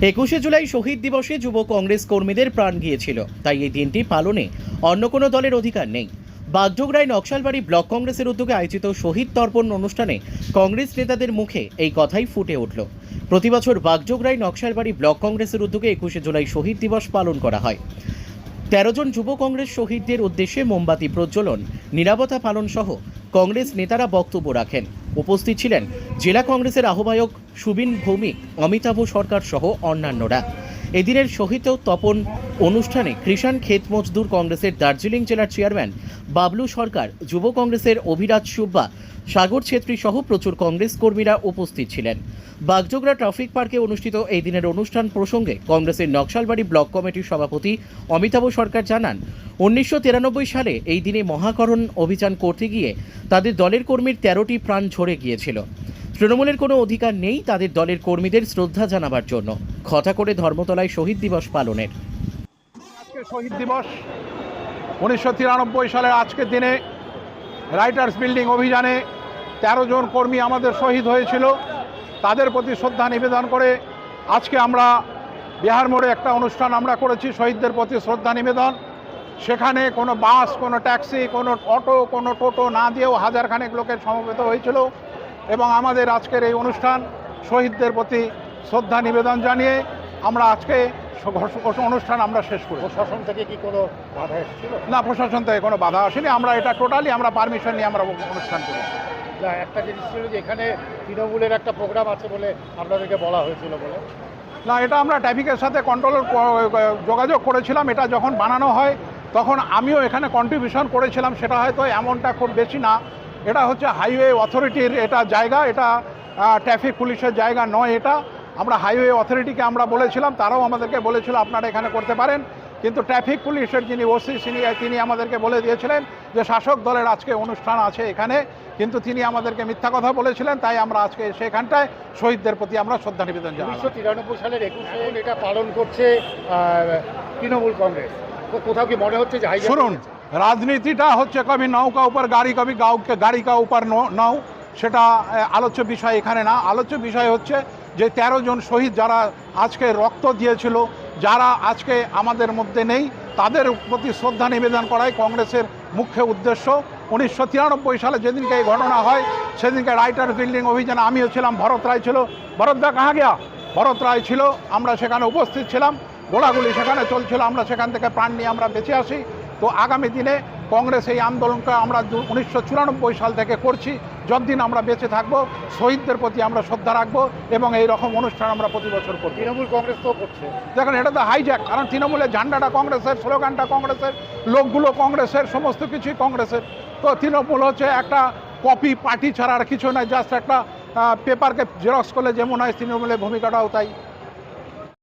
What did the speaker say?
একুশে জুলাই শহীদ দিবসে যুব কংগ্রেস কর্মীদের প্রাণ গিয়েছিল। তাই এই দিনটি পালনে অন্য কোনো দলের অধিকার নেই। বাগডোগরায় নকশালবাড়ি ব্লক কংগ্রেসের উদ্যোগে আয়োজিত শহীদ তর্পণ অনুষ্ঠানে কংগ্রেস নেতাদের মুখে এই কথাই ফুটে উঠল। প্রতিবছর বাগডোগরায় নকশালবাড়ি ব্লক কংগ্রেসের উদ্যোগে একুশে জুলাই শহীদ দিবস পালন করা হয়। তেরো জন যুব কংগ্রেস শহীদদের উদ্দেশ্যে মোমবাতি প্রজ্বলন, নিরাপত্তা পালন সহ কংগ্রেস নেতারা বক্তব্য রাখেন। উপস্থিত ছিলেন জেলা কংগ্রেসের আহ্বায়ক সুবিন ভৌমিক, অমিতাভ সরকার সহ অন্যান্যরা। এদিনের শহীদ তপন অনুষ্ঠানে কৃষাণ ক্ষেত মজদুর কংগ্রেসের দার্জিলিং জেলার চেয়ারম্যান বাবলু সরকার, যুব কংগ্রেসের অভিরাজ সুব্বা, সাগর ছেত্রী সহ প্রচুর কংগ্রেস কর্মীরা উপস্থিত ছিলেন। বাগডোগরা ট্রাফিক পার্কে অনুষ্ঠিত এই দিনের অনুষ্ঠান প্রসঙ্গে কংগ্রেসের নকশালবাড়ি ব্লক কমিটির সভাপতি অমিতাভ সরকার জানান, উনিশশো তিরানব্বই সালে এই দিনে মহাকরণ অভিযান করতে গিয়ে তাদের দলের কর্মীর তেরোটি প্রাণ ঝরে গিয়েছিল। তৃণমূলের কোনো অধিকার নেই তাদের দলের কর্মীদের শ্রদ্ধা জানাবার জন্য। খটা করে ধর্মতলায় শহীদ দিবস পালনের। শহীদ দিবস। উনিশশো তিরানব্বই সালের আজকের দিনে রাইটার্স বিল্ডিং অভিযানে তেরো জন কর্মী আমাদের শহীদ হয়েছিল। তাদের প্রতি শ্রদ্ধা নিবেদন করে আজকে আমরা বিহার মোড়ে একটা অনুষ্ঠান আমরা করেছি, শহীদদের প্রতি শ্রদ্ধা নিবেদন। সেখানে কোনো বাস, কোনো ট্যাক্সি, কোনো অটো, কোনো টোটো না দিয়েও হাজারখানেক লোকের সমবেত হয়েছিল এবং আমাদের আজকের এই অনুষ্ঠান শহীদদের প্রতি শ্রদ্ধা নিবেদন জানিয়ে আমরা আজকে অনুষ্ঠান আমরা শেষ করি প্রশাসন থেকে কি কোনো বাধা এসেছিল? না প্রশাসন থেকে কোনো বাধা আসেনি। আমরা এটা টোটালি আমরা পারমিশন নিয়ে আমরা অনুষ্ঠান করি না একটা জিনিস ছিল যে এখানে তৃণমূলের একটা প্রোগ্রাম আছে বলে আপনাদেরকে বলা হয়েছিল বলে। না এটা আমরা ট্রাফিকের সাথে কন্ট্রোলের যোগাযোগ করেছিলাম। এটা যখন বানানো হয় তখন আমিও এখানে কন্ট্রিবিউশন করেছিলাম। সেটা হয়তো এমনটা খুব বেশি না। এটা হচ্ছে হাইওয়ে অথরিটির এটা জায়গা এটা ট্রাফিক পুলিশের জায়গা নয় এটা। আমরা হাইওয়ে অথরিটিকে আমরা বলেছিলাম তারাও আমাদেরকে বলেছিল আপনারা এখানে করতে পারেন। কিন্তু ট্রাফিক পুলিশের যিনি ওসি তিনি তিনি আমাদেরকে বলে দিয়েছিলেন যে শাসক দলের আজকে অনুষ্ঠান আছে এখানে। কিন্তু তিনি আমাদেরকে মিথ্যা কথা বলেছিলেন তাই আমরা আজকে সেখানটায় শহীদদের প্রতি আমরা শ্রদ্ধা নিবেদন উনিশশো তিরানব্বই সালের একুশে এটা পালন করছে তৃণমূল কংগ্রেস। কোথাও কি মনে হচ্ছে যে শুনুন রাজনীতিটা হচ্ছে কবি নৌকা উপর গাড়ি কবি গাউকে গাড়ি কা উপর ন- নাও। সেটা আলোচ্য বিষয় এখানে না। আলোচ্য বিষয় হচ্ছে যে তেরো জন শহীদ যারা আজকে রক্ত দিয়েছিল, যারা আজকে আমাদের মধ্যে নেই, তাদের প্রতি শ্রদ্ধা নিবেদন করাই কংগ্রেসের মুখ্য উদ্দেশ্য। উনিশশো তিরানব্বই সালে যেদিনকে এই ঘটনা হয়, সেদিনকে রাইটার বিল্ডিং অভিযানে আমিও ছিলাম, ভরত রায় ছিল। ভরত দা কাহা গিয়া? ভরত রায় ছিল, আমরা সেখানে উপস্থিত ছিলাম। গোলাগুলি সেখানে চলছিল, আমরা সেখান থেকে প্রাণ নিয়ে আমরা বেঁচে আসি। তো আগামী দিনে কংগ্রেস এই আন্দোলনকে আমরা উনিশশো চুরানব্বই সাল থেকে করছি। যতদিন আমরা বেঁচে থাকব শহীদদের প্রতি আমরা শ্রদ্ধা রাখব এবং এই রকম অনুষ্ঠান আমরা প্রতি বছর করব। তৃণমূল কংগ্রেস তো করছে। দেখুন এটা তো হাইজ্যাক কারণ তৃণমূলের ঝান্ডাটা কংগ্রেসের স্লোগানটা কংগ্রেসের লোকগুলো কংগ্রেসের সমস্ত কিছুই কংগ্রেসের। তো তৃণমূল হচ্ছে একটা কপি পার্টি ছাড়া আর কিছু নয় জাস্ট একটা পেপারকে জেরক্স করলে যেমন হয় তৃণমূলের ভূমিকাটাও তাই।